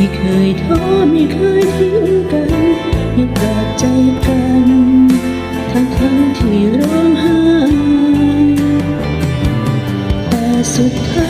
ไม่เคยท้อไม่เคยทิ้งกันยังปลอบใจกัน ทั้งทั้งๆที่ร้องไห้แต่สุดท้าย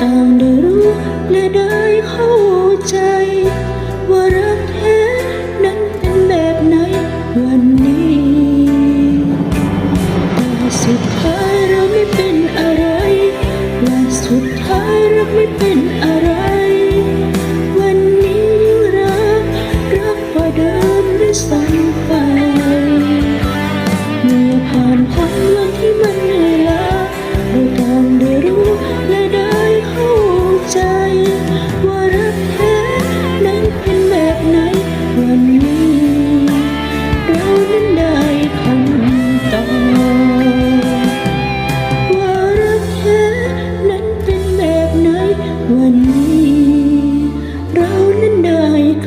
ต่างได้รู้และได้เข้าใจ ว่ารักแท้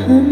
come